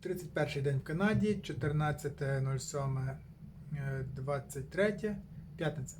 31 день в Канаді, 14.07.23, п'ятниця.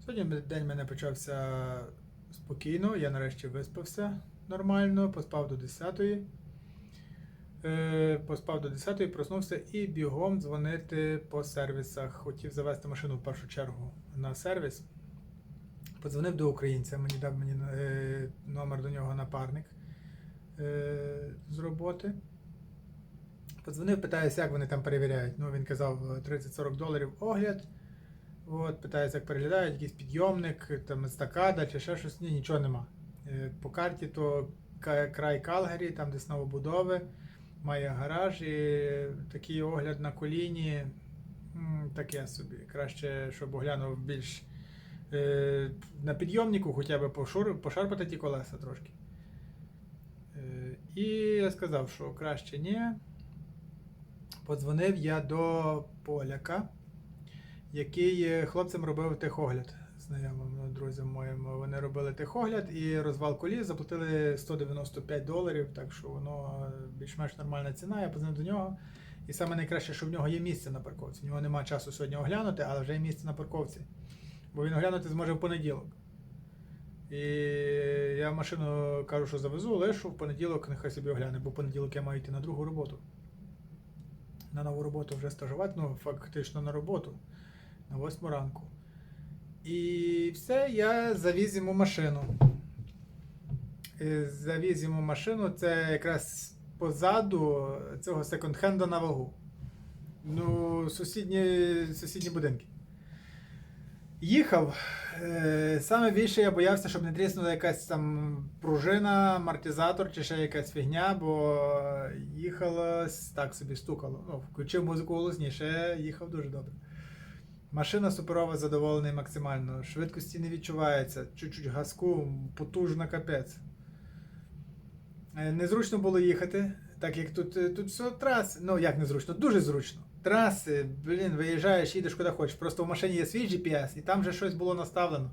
Сьогодні день мене почався спокійно, я нарешті виспався нормально, поспав до 10 Е, Поспав до 10 проснувся і бігом дзвонити по сервісах. Хотів завести машину в першу чергу на сервіс. Подзвонив до українця, мені дав мені е, номер до нього напарник е, з роботи. Подзвонив, питаюся, як вони там перевіряють. Ну, він казав 30-40 доларів огляд. От, питаюся, як переглядають, якийсь підйомник, там естакада чи ще щось. Ні, нічого нема. Е, По карті то край Калгарі, там десь новобудови, має гараж і такий огляд на коліні. Таке собі. Краще, щоб оглянув більш е, на підйомнику, хоча б пошарпати ті колеса трошки. Е, і я сказав, що краще ні. Подзвонив я до поляка, який е, хлопцям робив техогляд. Знайомим ну, друзям моїм. Вони робили техогляд і розвал коліс, заплатили 195 доларів, так що воно е, більш-менш нормальна ціна. Я позвонив до нього. І саме найкраще, що в нього є місце на парковці. В нього немає часу сьогодні оглянути, але вже є місце на парковці. Бо він оглянути зможе в понеділок. І я машину кажу, що завезу, лишу в понеділок, нехай собі огляне, бо в понеділок я маю йти на другу роботу. На нову роботу вже стажувати, ну фактично на роботу на восьму ранку. І все, я завіз йому машину. Е, Завіз йому машину, це якраз позаду цього секонд-хенда на вагу. Ну, сусідні, сусідні будинки. Їхав. Е, Саме більше я боявся, щоб не тріснула якась там пружина, амортизатор чи ще якась фігня, бо їхало так собі стукало. Ну, включив музику голосніше, їхав дуже добре. Машина суперова, задоволений максимально. Швидкості не відчувається, чуть-чуть газку, потужна капець. Е, Незручно було їхати, так як тут, е, тут все траси. Ну, як незручно, дуже зручно. Траси, блін, виїжджаєш, їдеш куди хочеш. Просто в машині є свій GPS, і там вже щось було наставлено.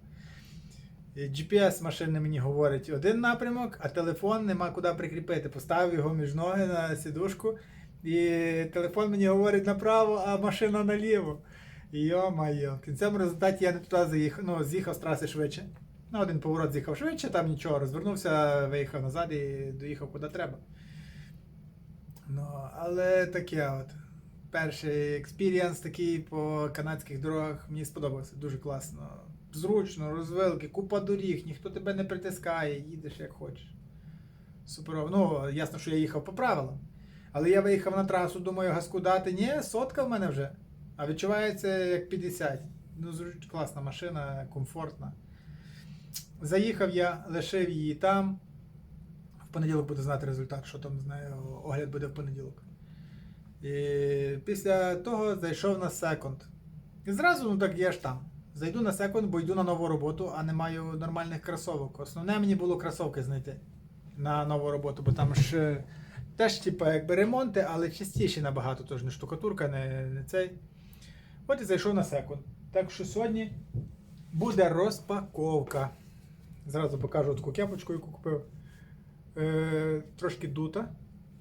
GPS машини мені говорить один напрямок, а телефон нема куди прикріпити. Поставив його між ноги на сідушку, і телефон мені говорить направо, а машина наліво. Йо-майо. В кінцевому результаті я не туди заїхав, ну, з'їхав з траси швидше. На один поворот з'їхав швидше, там нічого, розвернувся, виїхав назад і доїхав куди треба. Ну, але таке от. Перший експірієнс такий по канадських дорогах мені сподобався. Дуже класно. Зручно, розвилки, купа доріг, ніхто тебе не притискає, їдеш як хочеш. Суперово. Ну, ясно, що я їхав по правилам. Але я виїхав на трасу, думаю, газку дати. Ні, сотка в мене вже. А відчувається як 50. Ну, класна машина, комфортна. Заїхав я, лишив її там. В понеділок буду знати результат, що там з нею. Огляд буде в понеділок. І після того зайшов на секонд. І зразу, ну так я ж там. Зайду на секонд, бо йду на нову роботу, а не маю нормальних кросовок. Основне мені було кросовки знайти на нову роботу, бо там ж е, теж, типа, якби ремонти, але частіші набагато, тож не штукатурка, не, не цей. От і зайшов на секунд. Так що сьогодні буде розпаковка. Зразу покажу таку кепочку, яку купив. Е, трошки дута.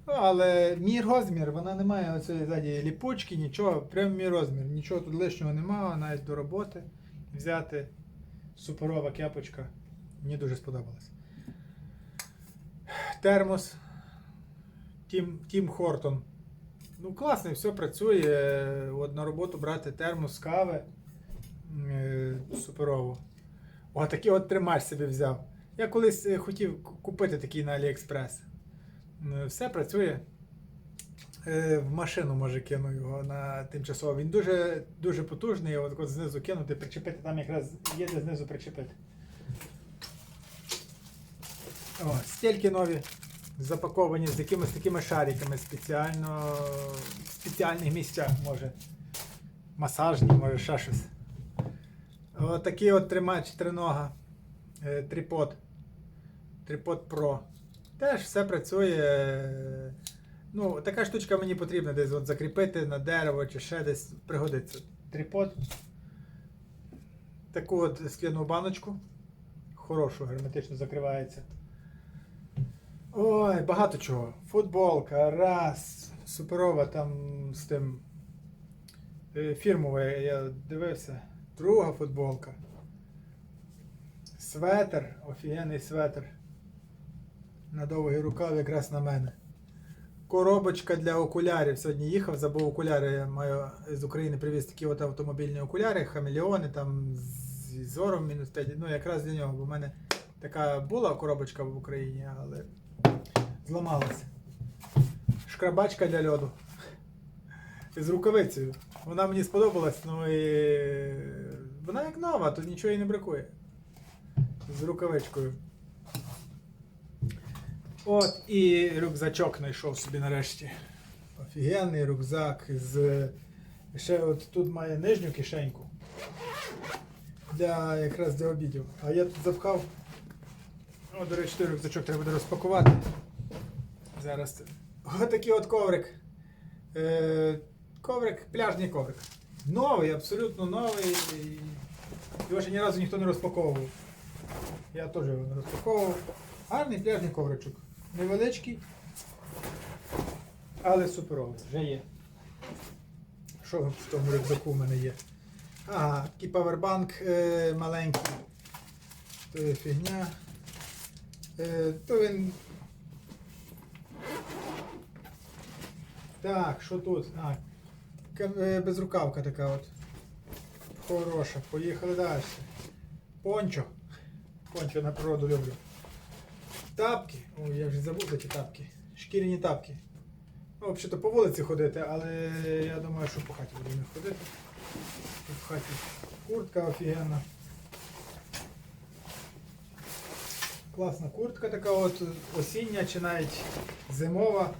Ну, але мій розмір, вона не має оцієї ззаді ліпучки, нічого, прям мій розмір. Нічого тут лишнього немає, навіть до роботи. Взяти суперова кепочка. Мені дуже сподобалось. Термос. Тім, Тім Хортон. Ну, класний, все працює. От на роботу брати термос кави. Е, Суперово. О, такий от тримач собі взяв. Я колись е, хотів купити такий на AliExpress. Все працює. Е, В машину може кину його на тимчасово. Він дуже, дуже потужний, от, от знизу кинути, причепити, там якраз є де знизу причепити. О, стільки нові запаковані з якимись такими шариками спеціально в спеціальних місцях, може. Масажні, може ще щось. Отакий от тримач тринога. Е, Трипод. Трипод Pro. Теж все працює. Ну, така штучка мені потрібна десь от закріпити на дерево чи ще десь пригодиться. Трипод. Таку от скляну баночку. Хорошу, герметично закривається. Ой, багато чого. Футболка, раз. суперова там з тим е, фірмова, я дивився. Друга футболка. Светер, офігенний светер. На довгий рукав якраз на мене. Коробочка для окулярів. Сьогодні їхав, забув окуляри. Я маю з України привіз такі от автомобільні окуляри, хамелеони там з зором мінус 5. Ну, якраз для нього, бо в мене така була коробочка в Україні, але зламалася. Шкрабачка для льоду. З рукавицею. Вона мені сподобалась, ну і вона як нова, тут нічого і не бракує. З рукавичкою. От і рюкзачок знайшов собі нарешті. Офігенний рюкзак з. Ще от тут має нижню кишеньку. Для якраз для обідів. А я тут запхав. О, до речі, той рюкзачок треба буде розпакувати. Зараз. Ось такий от коврик. Е, коврик, пляжний коврик. Новий, абсолютно новий. Його ще ні разу ніхто не розпаковував. Я теж його не розпаковував. Гарний пляжний ковричок. Невеличкий, але суперовий. Вже є. Що в тому рюкзаку в мене є? Ага, такий павербанк е, маленький. То є фігня. Е, то він. Так, що тут? А, е, безрукавка така от. Хороша. Поїхали далі. Пончо. Пончо на природу люблю. Тапки. Ой, я вже забув за ті тапки. Шкіряні тапки. Ну, взагалі по вулиці ходити, але я думаю, що по хаті буду не ходити. В хаті куртка офігенна. Класна куртка така от осіння чи навіть зимова.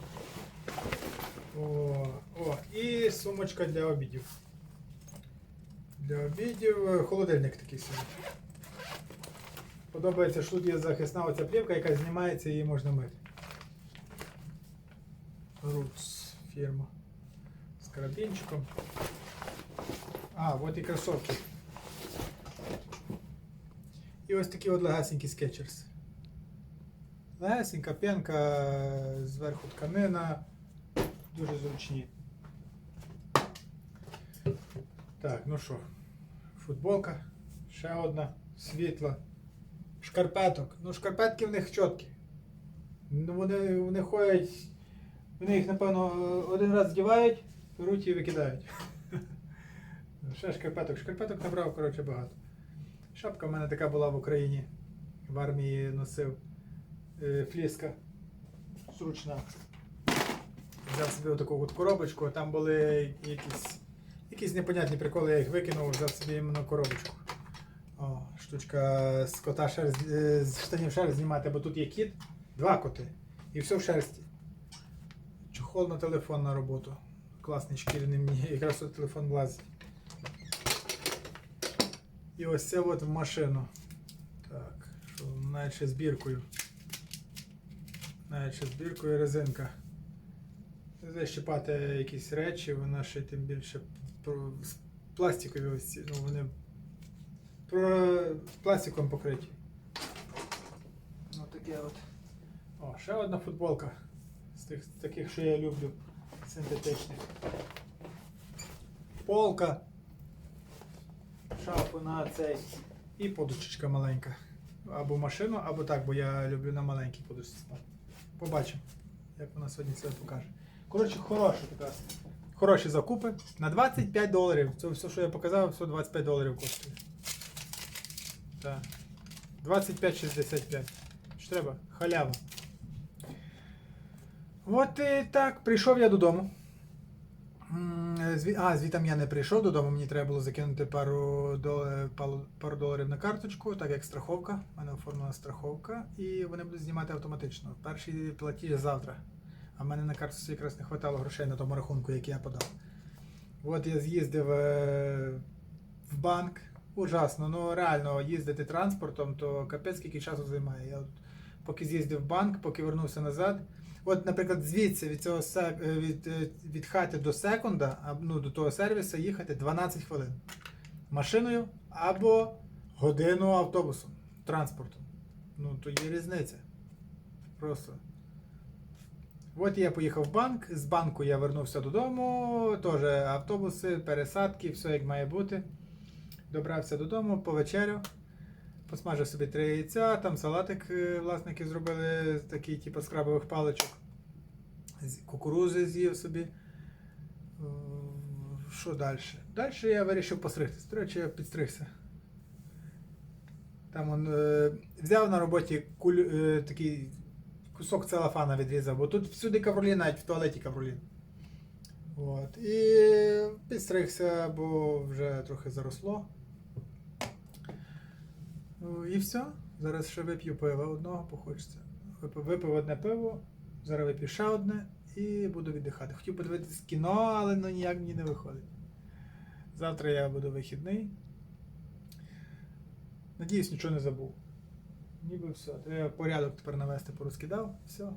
О, о, і сумочка для обідів. Для обідів е, холодильник такий собі. Подобається, що тут є захисна оця плівка, яка знімається її можна мити. Roots фірма. З карабінчиком. А, от і кросовки. І ось такі от легасенькі скетчерс. Легасенька пенка, зверху тканина. Дуже зручні. Так, ну що, футболка, ще одна, світла. Шкарпеток. Ну, шкарпетки в них чіткі. Ну, вони, вони ходять, вони їх, напевно, один раз здівають, беруть і викидають. Ще шкарпеток. Шкарпеток набрав, коротше, багато. Шапка в мене така була в Україні. В армії носив е, фліска. Зручна. Взяв собі таку от коробочку, там були якісь, якісь непонятні приколи, я їх викинув, взяв собі іменно коробочку. О, штучка з кота шерсть, е, з штанів шерсть знімати, бо тут є кіт, два коти. І все в шерсті. Чохол на телефон на роботу. Класний шкіряний мені якраз от телефон влазить. І ось це от в машину. Так, що навіть ще збіркою. Навіть ще збіркою резинка. Защіпати якісь речі, вона ще тим більше пластикові ось ці, ну вони пластиком покриті. Ну таке от. О, ще одна футболка. З тих таких, що я люблю. Синтетичних. Полка. Шафу на цей. І подушечка маленька. Або машину, або так, бо я люблю на маленькій подушці спати. Побачимо, як вона сьогодні себе покаже. Коротше, хороша така. Хороші закупи. На 25 доларів. Це все, що я показав, все 25 доларів коштує. Так. 25,65. Що треба? Халява. От і так, прийшов я додому. А, звітом я не прийшов додому, мені треба було закинути пару, дол- пару, пару доларів на карточку, так як страховка. У мене оформлена страховка, і вони будуть знімати автоматично. Перший платіж завтра. А в мене на картці якраз не вистачало грошей на тому рахунку, який я подав. От я з'їздив е, в банк. Ужасно, ну реально їздити транспортом, то капець скільки часу займає. Я от поки з'їздив в банк, поки вернувся назад. От, наприклад, звідси від цього е, від, е, від хати до секунда, ну, до того сервісу їхати 12 хвилин. Машиною або годину автобусом, транспортом. Ну, то є різниця. Просто. От я поїхав в банк, з банку я вернувся додому, теж автобуси, пересадки, все як має бути. Добрався додому, повечеряв, посмажив собі три яйця, там салатик е, власники зробили такий, типу, з паличок. Кукурузи з'їв собі. Е, Що далі? Далі я вирішив постригтися. До речі, я підстригся. Там он, е, взяв на роботі куль, е, такий кусок целофана відрізав, бо тут всюди кавролін, навіть в туалеті кавролін. От. І підстригся, бо вже трохи заросло. І все. Зараз ще вип'ю пива одного, похочеться. Випив одне пиво, зараз вип'ю ще одне і буду віддихати. Хотів подивитися кіно, але ну ніяк мені не виходить. Завтра я буду вихідний. Надіюсь, нічого не забув. Ніби все. Треба порядок тепер навести, порозкидав. Все.